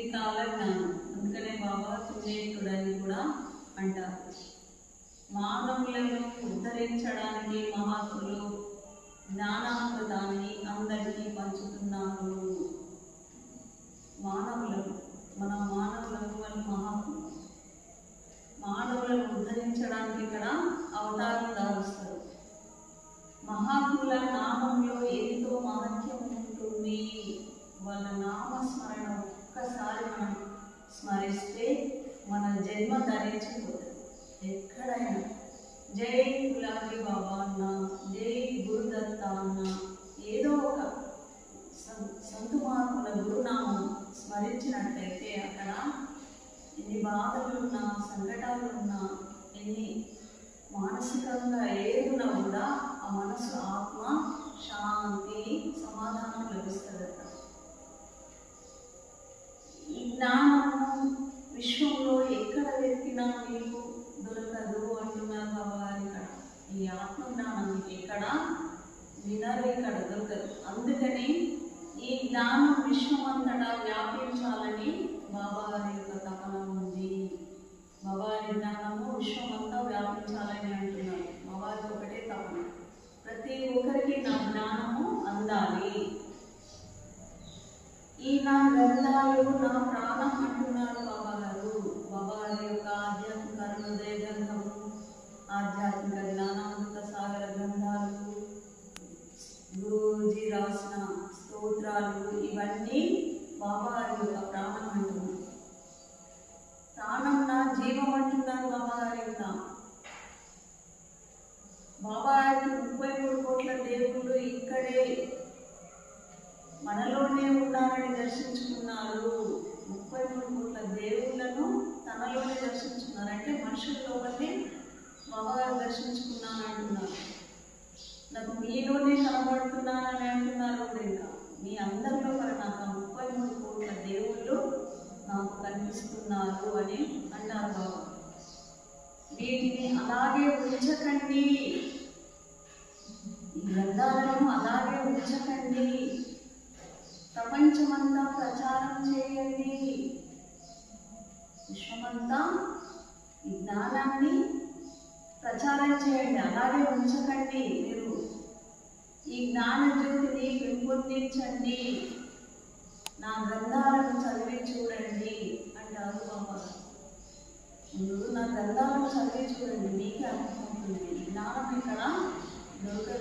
త్రికాల జ్ఞానం అందుకనే బాబా సున్నేతుడని కూడా అంటారు. మానవులను ఉద్ధరించడానికి మహాత్ములు జ్ఞానామృతాన్ని అందరికీ పంచుతున్నారు. మానవులను మన మానవులకు వాళ్ళు మహాత్ములు. మానవులను ఉద్ధరించడానికి ఇక్కడ అవతారం దారుస్తారు మహాత్ముల నామంలో ఎంతో మహత్యం జన్మ ధరించిపోతుంది ఎక్కడైనా. జై గులాబీ బాబా అన్న జై గురుదత్త అన్న ఏదో ఒక సం- సంతు మార్పుల గురునామం స్మరించినట్లయితే అక్కడ ఎన్ని బాధలున్నా సంకటాలున్నా ఎన్ని మానసికంగా ఏదున్నా కూడా ఆ మనసు ఆత్మ శాంతి సమాధానం వెతికినా మీకు దొరకదు అంటున్నారు బాబా ఇక్కడ ఈ ఆత్మ జ్ఞానం ఎక్కడ? వినరు ఇక్కడ దొరకదు. అందుకని ఈ జ్ఞానం విశ్వమంతటా వ్యాపించాలని బాబాగారి యొక్క తపన ఉంది. బాబాగారి జ్ఞానము విశ్వమంతా వ్యాపించాలని అంటున్నారు బాబాగారి ఒకటే తపన. ప్రతి ఒక్కరికి నా జ్ఞానము అందాలి. ఈ నా గ్రంథాలు నా ప్రాణం అంటున్నారు బాబాగారు బాబాగారి గురూజీ రాసిన స్తోత్రాలు ఇవన్నీ బాబాగారి యొక్క ప్రాణం అంటున్నారు ప్రాణం నా జీవం అంటున్నారు బాబాగారి యొక్క. బాబాగారికి ముప్పై మూడు కోట్ల దేవుళ్ళు ఇక్కడే మనలోనే ఉన్నారని దర్శించుకున్నారు. ముప్పై మూడు కోట్ల దేవుళ్ళను తనలో దర్శించుకున్నారు అంటే మనుషుల లోపలనే బాబాగారు దర్శించుకున్నాను అంటున్నారు నాకు మీలోనే కనబడుతున్నానని అంటున్నారు ఇంకా మీ అందరిలో కూడా నాకు ముప్పై మూడు కోట్ల దేవుళ్ళు నాకు కనిపిస్తున్నారు అని అన్నారు బాబా. వీటిని అలాగే ఉంచకండి. ఈ గ్రంథాలను అలాగే ఉంచకండి. ప్రపంచమంతా ప్రచారం చేయండి. విశ్వమంతా ఈ జ్ఞానాన్ని ప్రచారం చేయండి. అలాగే ఉంచకండి. మీరు ఈ జ్ఞాన జ్యోతిని పెంపొందించండి. నా గ్రంథాలను చదివి చూడండి అంటారు బాబా ముందు నా గ్రంథాలను చదివి చూడండి మీకే అర్థమవుతుంది. జ్ఞానం ఇక్కడ దొరకదు.